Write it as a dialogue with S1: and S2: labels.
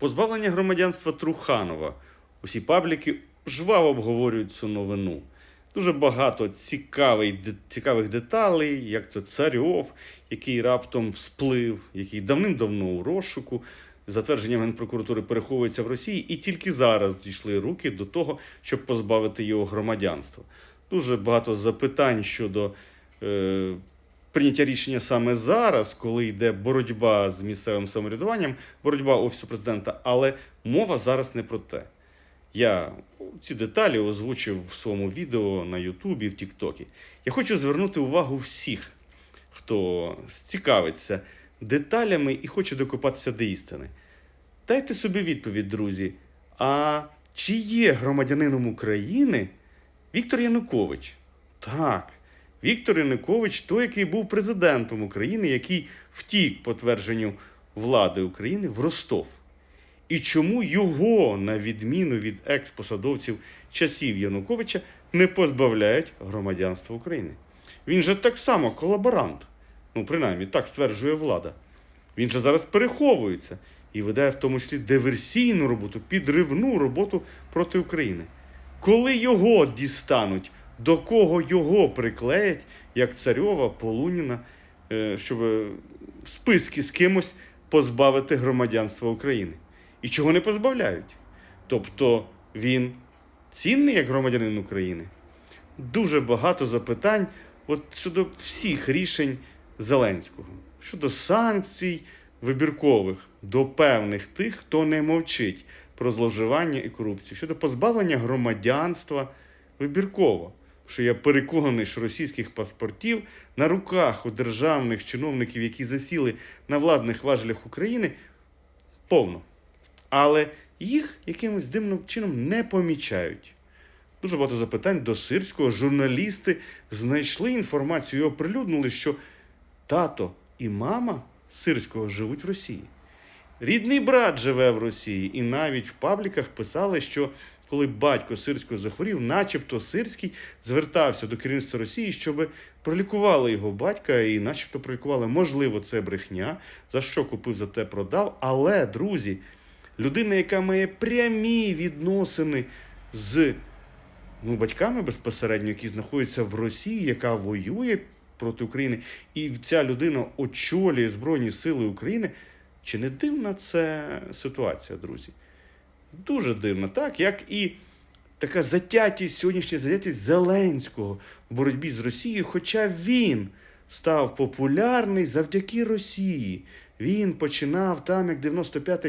S1: Позбавлення громадянства Труханова. Усі пабліки жваво обговорюють цю новину. Дуже багато цікавий, цікавих деталей, як то Царьов, який раптом всплив, який давним-давно у розшуку, за твердженням Генпрокуратури переховується в Росії, і тільки зараз дійшли руки до того, щоб позбавити його громадянства. Дуже багато запитань щодо е, прийняття рішення саме зараз, коли йде боротьба з місцевим самоврядуванням, боротьба Офісу президента, але мова зараз не про те. Я ці деталі озвучив в своєму відео на Ютубі, в Тіктокі. Я хочу звернути увагу всіх, хто цікавиться деталями і хоче докопатися до істини. Дайте собі відповідь, друзі. А чи є громадянином України Віктор Янукович? Так. Віктор Янукович той, який був президентом України, який втік по твердженню влади України в Ростов. І чому його, на відміну від екс-посадовців часів Януковича, не позбавляють громадянства України? Він же так само колаборант. Ну, принаймні, так стверджує влада. Він же зараз переховується і веде в тому числі диверсійну роботу, підривну роботу проти України. Коли його дістануть, до кого його приклеять, як Царьова, Полуніна, е, щоб е, списки з кимось позбавити громадянства України. І чого не позбавляють? Тобто він цінний як громадянин України? Дуже багато запитань от щодо всіх рішень Зеленського, щодо санкцій вибіркових до певних тих, хто не мовчить про зловживання і корупцію, щодо позбавлення громадянства вибірково. Що я переконаний, що російських паспортів на руках у державних чиновників, які засіли на владних важелях України, повно. Але їх якимось дивним чином не помічають. Дуже багато запитань до Сирського. Журналісти знайшли інформацію і оприлюднили, що тато і мама Сирського живуть в Росії. Рідний брат живе в Росії, і навіть в пабліках писали, що коли батько Сирського захворів, начебто Сирський звертався до керівництва Росії, щоб пролікували його батька, і начебто пролікували. Можливо, це брехня, за що купив, за те продав. Але, друзі, людина, яка має прямі відносини з ну, батьками безпосередньо, які знаходяться в Росії, яка воює проти України, і ця людина очолює Збройні Сили України. Чи не дивна це ситуація, друзі? Дуже дивно, так як і така затятість, сьогоднішня затятість Зеленського в боротьбі з Росією, хоча він став популярний завдяки Росії. Він починав там, як 95-й